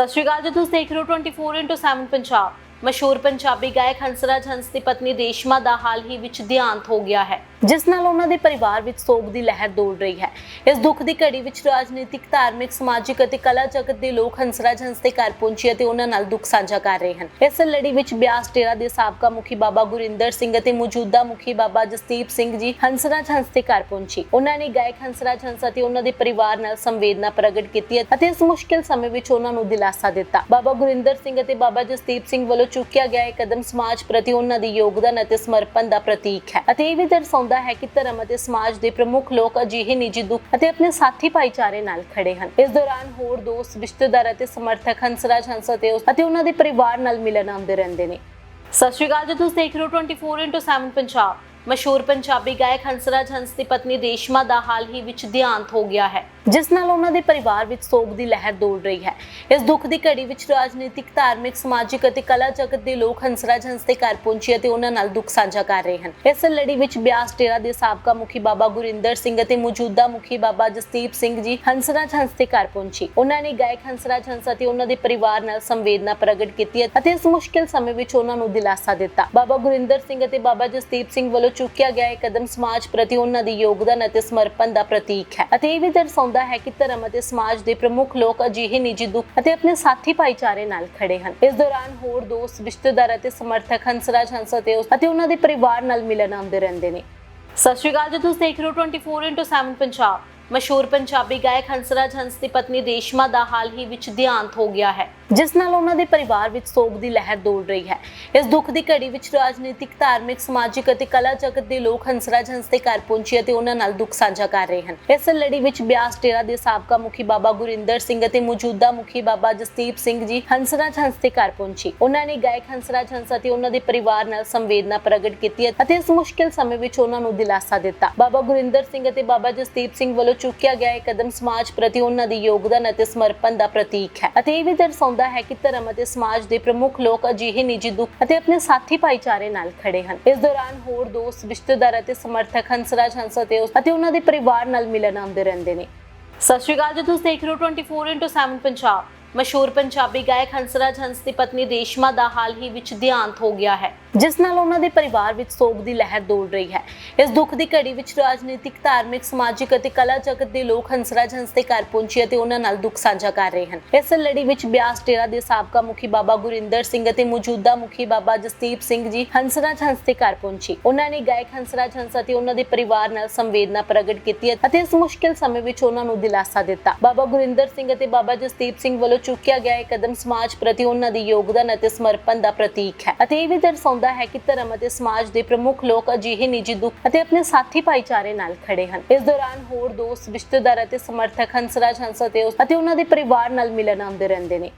ਸਤਿ ਸ਼੍ਰੀ ਅਕਾਲ ਜੀ, ਤੁਸੀਂ ਦੇਖ ਰਹੇ ਹੋ 24/7 ਪੰਜਾਬ। ਮਸ਼ਹੂਰ ਪੰਜਾਬੀ ਗਾਇਕ ਹੰਸਰਾਜ ਹੰਸ ਦੀ ਪਤਨੀ ਰੇਸ਼ਮਾ ਦਾ ਹਾਲ ਹੀ ਵਿੱਚ ਦੇਹਾਂਤ ਹੋ ਗਿਆ ਹੈ। ਜਿਸ ਨਾਲ ਉਹਨਾਂ ਦੇ ਪਰਿਵਾਰ ਵਿੱਚ ਸੋਗ ਦੀ ਲਹਿਰ ਦੌੜ ਰਹੀ ਹੈ। ਇਸ ਦੁੱਖ ਦੀ ਘੜੀ ਵਿੱਚ ਰਾਜਨੀਤਿਕ, ਧਾਰਮਿਕ, ਸਮਾਜਿਕ ਅਤੇ ਕਲਾ ਜਗਤ ਦੇ ਲੋਕ ਹੰਸਰਾਜ ਹੰਸ ਦੇ ਘਰ ਪਹੁੰਚੇ ਅਤੇ ਉਹਨਾਂ ਨਾਲ ਦੁੱਖ ਸਾਂਝਾ ਕਰ ਰਹੇ ਹਨ। ਇਸ ਲੜੀ ਵਿੱਚ ਬਿਆਸ ਡੇਰਾ ਦੇ ਸਾਬਕਾ ਮੁਖੀ ਬਾਬਾ ਗੁਰਿੰਦਰ ਸਿੰਘ ਅਤੇ ਮੌਜੂਦਾ ਮੁਖੀ ਬਾਬਾ ਜਸਦੀਪ ਸਿੰਘ ਜੀ ਹੰਸਰਾਜ ਹੰਸ ਦੇ ਘਰ ਪਹੁੰਚੇ। ਉਹਨਾਂ ਨੇ ਗਾਇਕ ਹੰਸਰਾਜ ਹੰਸ ਅਤੇ ਉਹਨਾਂ ਦੇ ਪਰਿਵਾਰ ਨਾਲ ਸੰਵੇਦਨਾ ਪ੍ਰਗਟ ਕੀਤੀ ਅਤੇ ਇਸ ਮੁਸ਼ਕਿਲ ਸਮੇਂ ਵਿੱਚ ਉਹਨਾਂ ਨੂੰ ਦਿਲਾਸਾ ਦਿੱਤਾ। ਬਾਬਾ ਗੁਰਿੰਦਰ ਸਿੰਘ ਅਤੇ ਬਾਬਾ ਜਸਦੀਪ ਸਿੰਘ ਵੱਲੋਂ ਚੁੱਕਿਆ ਗਿਆ ਇਹ ਕਦਮ ਸਮਾਜ ਪ੍ਰਤੀ ਉਹਨਾਂ ਦੇ ਯੋਗਦਾਨ ਅਤੇ ਸਮਰਪਣ ਦਾ ਪ੍ਰਤੀਕ ਹੈ ਅਤੇ ਇਹ ਵੀ ਦਰਸਾਉਂਦਾ ਹੈ ਕਿ ਧਰਮ ਅਤੇ ਸਮਾਜ ਦੇ ਪ੍ਰਮੁੱਖ ਲੋਕ ਅਜਿਹੇ ਨਿੱਜੀ ਦੁੱਖ ਅਤੇ ਆਪਣੇ ਸਾਥੀ ਭਾਈਚਾਰੇ ਨਾਲ ਖੜੇ ਹਨ। ਇਸ ਦੌਰਾਨ ਹੋਰ ਦੋਸਤ, ਰਿਸ਼ਤੇਦਾਰ ਅਤੇ ਸਮਰਥਕ ਹੰਸਰਾਜ ਹੰਸ ਅਤੇ ਉਸ- ਅਤੇ ਉਹਨਾਂ ਦੇ ਪਰਿਵਾਰ ਨਾਲ ਮਿਲਣ ਆਉਂਦੇ ਰਹਿੰਦੇ ਨੇ। ਸਤਿ ਸ਼੍ਰੀ ਅਕਾਲ ਜੀ, ਤੁਸੀਂ ਦੇਖ ਰਹੇ ਹੋ 24/7 ਪੰਜਾਬ। ਮਸ਼ਹੂਰ ਪੰਜਾਬੀ ਗਾਇਕ ਹੰਸਰਾਜ ਹੰਸ ਦੀ ਪਤਨੀ ਰੇਸ਼ਮਾ ਦਾ ਹਾਲ ਹੀ ਵਿੱਚ ਦੇਹਾਂਤ ਹੋ ਗਿਆ ਹੈ। ਜਿਸ ਨਾਲ ਉਹਨਾਂ ਦੇ ਪਰਿਵਾਰ ਵਿੱਚ ਸੋਗ ਦੀ ਲਹਿਰ ਦੌੜ ਰਹੀ ਹੈ। ਇਸ ਦੁੱਖ ਦੀ ਘੜੀ ਵਿੱਚ ਰਾਜਨੀਤਿਕ, ਧਾਰਮਿਕ, ਸਮਾਜਿਕ ਅਤੇ ਕਲਾ ਜਗਤ ਦੇ ਲੋਕ ਹੰਸਰਾਜ ਹੰਸ ਦੇ ਘਰ ਪਹੁੰਚੇ ਅਤੇ ਉਹਨਾਂ ਨਾਲ ਦੁੱਖ ਸਾਂਝਾ ਕਰ ਰਹੇ ਹਨ। ਇਸ ਲੜੀ ਵਿੱਚ ਬਿਆਸ ਡੇਰਾ ਦੇ ਸਾਬਕਾ ਮੁਖੀ ਬਾਬਾ ਗੁਰਿੰਦਰ ਸਿੰਘ ਅਤੇ ਮੌਜੂਦਾ ਮੁਖੀ ਬਾਬਾ ਜਸਦੀਪ ਸਿੰਘ ਜੀ ਹੰਸਰਾਜ ਹੰਸ ਦੇ ਘਰ ਪਹੁੰਚੇ। ਉਹਨਾਂ ਨੇ ਗਾਇਕ ਹੰਸਰਾਜ ਹੰਸ ਅਤੇ ਉਹਨਾਂ ਦੇ ਪਰਿਵਾਰ ਨਾਲ ਸੰਵੇਦਨਾ ਪ੍ਰਗਟ ਕੀਤੀ ਅਤੇ ਇਸ ਮੁਸ਼ਕਿਲ ਸਮੇਂ ਵਿੱਚ ਉਹਨਾਂ ਨੂੰ ਦਿਲਾਸਾ ਦਿੱਤਾ। ਬਾਬਾ ਗੁਰਿੰਦਰ ਸਿੰਘ ਅਤੇ ਬਾਬਾ ਜਸਦੀਪ ਸਿੰਘ ਵੱਲੋਂ ਚੁੱਕਿਆ ਗਿਆ ਇਹ ਕਦਮ ਸਮਾਜ ਪ੍ਰਤੀ ਉਹਨਾਂ ਦੀ ਯੋਗਦਾਨ ਅਤੇ ਸਮਰਪਣ ਦਾ ਪ੍ਰਤੀਕ ਹੈ ਅਤੇ ਇਹ ਵੀ ਦਰਸਾਉਂਦਾ ਹੈ ਕਿ ਧਰਮ ਅਤੇ ਸਮਾਜ ਦੇ ਪ੍ਰਮੁੱਖ ਲੋਕ ਅਜਿਹੇ ਨਿੱਜੀ ਦੁੱਖ ਅਤੇ ਆਪਣੇ ਸਾਥੀ ਭਾਈਚਾਰੇ ਨਾਲ ਖੜੇ ਹਨ। ਇਸ ਦੌਰਾਨ ਹੋਰ ਦੋਸਤ, ਰਿਸ਼ਤੇਦਾਰ ਅਤੇ ਸਮਰਥਕ ਹੰਸਰਾਜ ਹੰਸ ਅਤੇ ਉਸ- ਅਤੇ ਉਹਨਾਂ ਦੇ ਪਰਿਵਾਰ ਨਾਲ ਮਿਲਣ ਆਉਂਦੇ ਰਹਿੰਦੇ ਨੇ। ਸਤਿ ਸ਼੍ਰੀ ਅਕਾਲ ਜੀ, ਤੁਸੀਂ ਦੇਖ ਰਹੇ ਹੋ 24/7 ਪੰਜਾਬ। ਮਸ਼ਹੂਰ ਪੰਜਾਬੀ ਗਾਇਕ ਹੰਸਰਾਜ ਹੰਸ ਦੀ ਪਤਨੀ ਰੇਸ਼ਮਾ ਦਾ ਹਾਲ ਹੀ ਵਿੱਚ ਦੇਹਾਂਤ ਹੋ ਗਿਆ ਹੈ। ਜਿਸ ਨਾਲ ਉਹਨਾਂ ਦੇ ਪਰਿਵਾਰ ਵਿੱਚ ਸੋਗ ਦੀ ਲਹਿਰ ਦੌੜ ਰਹੀ ਹੈ। ਇਸ ਦੁੱਖ ਦੀ ਘੜੀ ਵਿੱਚ ਰਾਜਨੀਤਿਕ, ਧਾਰਮਿਕ, ਸਮਾਜਿਕ ਅਤੇ ਕਲਾ ਜਗਤ ਦੇ ਲੋਕ ਹੰਸਰਾਜ ਹੰਸ ਦੇ ਘਰ ਪਹੁੰਚੇ ਅਤੇ ਉਹਨਾਂ ਨਾਲ ਦੁੱਖ ਸਾਂਝਾ ਕਰ ਰਹੇ ਹਨ। ਇਸ ਲੜੀ ਵਿੱਚ ਬਿਆਸ ਡੇਰਾ ਦੇ ਸਾਬਕਾ ਮੁਖੀ ਬਾਬਾ ਗੁਰਿੰਦਰ ਸਿੰਘ ਅਤੇ ਮੌਜੂਦਾ ਮੁਖੀ ਬਾਬਾ ਜਸਦੀਪ ਸਿੰਘ ਜੀ ਹੰਸਰਾਜ ਹੰਸ ਦੇ ਘਰ ਪਹੁੰਚੇ। ਉਹਨਾਂ ਨੇ ਗਾਇਕ ਹੰਸਰਾਜ ਹੰਸ ਅਤੇ ਉਹਨਾਂ ਦੇ ਪਰਿਵਾਰ ਨਾਲ ਸੰਵੇਦਨਾ ਪ੍ਰਗਟ ਕੀਤੀ ਅਤੇ ਇਸ ਮੁਸ਼ਕਿਲ ਸਮੇਂ ਵਿੱਚ ਉਹਨਾਂ ਨੂੰ ਦਿਲਾਸਾ ਦਿੱਤਾ। ਬਾਬਾ ਗੁਰਿੰਦਰ ਸਿੰਘ ਅਤੇ ਬਾਬਾ ਜਸਦੀਪ ਸਿੰਘ ਵੱਲੋਂ ਚੁੱਕਿਆ ਗਿਆ ਇਹ ਕਦਮ ਸਮਾਜ ਪ੍ਰਤੀ ਉਹਨਾਂ ਦੇ ਯੋਗਦਾਨ ਅਤੇ ਸਮਰਪਣ ਦਾ ਪ੍ਰਤੀਕ ਹੈ ਅਤੇ ਇਹ ਵੀ ਦਰਸਾਉਂਦਾ ਹੈ ਕਿ ਧਰਮ ਅਤੇ ਸਮਾਜ ਦੇ ਪ੍ਰਮੁੱਖ ਲੋਕ ਅਜਿਹੇ ਨਿੱਜੀ ਦੁੱਖ ਅਤੇ ਆਪਣੇ ਸਾਥੀ ਭਾਈਚਾਰੇ ਨਾਲ ਖੜੇ ਹਨ। ਇਸ ਦੌਰਾਨ ਹੋਰ ਦੋਸਤ, ਰਿਸ਼ਤੇਦਾਰ ਅਤੇ ਸਮਰਥਕ ਹੰਸਰਾਜ ਹੰਸ ਅਤੇ ਉਸ- ਅਤੇ ਉਹਨਾਂ ਦੇ ਪਰਿਵਾਰ ਨਾਲ ਮਿਲਣ ਆਉਂਦੇ ਰਹਿੰਦੇ ਨੇ। ਸਤਿ ਸ਼੍ਰੀ ਅਕਾਲ ਜੀ, ਤੁਸੀਂ ਦੇਖ ਰਹੇ ਹੋ 24/7 ਪੰਜਾਬ। ਮਸ਼ਹੂਰ ਪੰਜਾਬੀ ਗਾਇਕ ਹੰਸਰਾਜ ਹੰਸ ਦੀ ਪਤਨੀ ਰੇਸ਼ਮਾ ਦਾ ਹਾਲ ਹੀ ਵਿੱਚ ਦੇਹਾਂਤ ਹੋ ਗਿਆ ਹੈ, ਜਿਸ ਨਾਲ ਉਹਨਾਂ ਦੇ ਪਰਿਵਾਰ ਵਿੱਚ ਸੋਗ ਦੀ ਲਹਿਰ ਦੌੜ ਰਹੀ ਹੈ। ਇਸ ਦੁੱਖ ਦੀ ਘੜੀ ਵਿੱਚ ਰਾਜਨੀਤਿਕ, ਧਾਰਮਿਕ, ਸਮਾਜਿਕ ਅਤੇ ਕਲਾ ਜਗਤ ਦੇ ਲੋਕ ਹੰਸਰਾਜ ਹੰਸ ਦੇ ਘਰ ਪਹੁੰਚੇ ਅਤੇ ਉਹਨਾਂ ਨਾਲ ਦੁੱਖ ਸਾਂਝਾ ਕਰ ਰਹੇ ਹਨ। ਇਸ ਲੜੀ ਵਿੱਚ ਬਿਆਸ ਡੇਰਾ ਦੇ ਸਾਬਕਾ ਮੁਖੀ ਬਾਬਾ ਗੁਰਿੰਦਰ ਸਿੰਘ ਅਤੇ ਮੌਜੂਦਾ ਮੁਖੀ ਬਾਬਾ ਜਸਦੀਪ ਸਿੰਘ ਜੀ ਹੰਸਰਾਜ ਹੰਸ ਦੇ ਘਰ ਪਹੁੰਚੇ। ਉਹਨਾਂ ਨੇ ਗਾਇਕ ਹੰਸਰਾਜ ਹੰਸ ਅਤੇ ਉਹਨਾਂ ਦੇ ਪਰਿਵਾਰ ਨਾਲ ਸੰਵੇਦਨਾ ਪ੍ਰਗਟ ਕੀਤੀ ਅਤੇ ਇਸ ਮੁਸ਼ਕਿਲ ਸਮੇਂ ਵਿੱਚ ਉਹਨਾਂ ਨੂੰ ਦਿਲਾਸਾ ਦਿੱਤਾ। ਬਾਬਾ ਗੁਰਿੰਦਰ ਸਿੰਘ ਅਤੇ ਬਾਬਾ ਜਸਦੀਪ ਸਿੰਘ ਵੱਲੋਂ ਚੁੱਕਿਆ ਗਿਆ ਇਹ ਕਦਮ ਸਮਾਜ ਪ੍ਰਤੀ ਉਹਨਾਂ ਦੀ ਯੋਗਦਾਨ ਅਤੇ ਸਮਰਪਣ ਦਾ ਪ੍ਰਤੀਕ ਹੈ। ਅਤੇ ਇਹ ਵੀ ਦਰਸਾਉਂਦਾ ਹੈ ਕਿ ਧਰਮ ਅਤੇ ਸਮਾਜ ਦੇ ਪ੍ਰਮੁੱਖ ਲੋਕ ਅਜਿਹੇ ਨਿੱਜੀ ਦੁੱਖ ਅਤੇ ਆਪਣੇ ਸਾਥੀ ਭਾਈਚਾਰੇ ਨਾਲ ਖੜੇ ਹਨ। ਇਸ ਦੌਰਾਨ ਹੋਰ ਦੋਸਤ, ਰਿਸ਼ਤੇਦਾਰ ਅਤੇ ਸਮਰਥਕ ਹੰਸਰਾਜ ਹੰਸ ਅਤੇ ਉਸ- ਅਤੇ ਉਹਨਾਂ ਦੇ ਪਰਿਵਾਰ ਨਾਲ ਮਿਲਣ ਆਉਂਦੇ ਰਹਿੰਦੇ ਨੇ।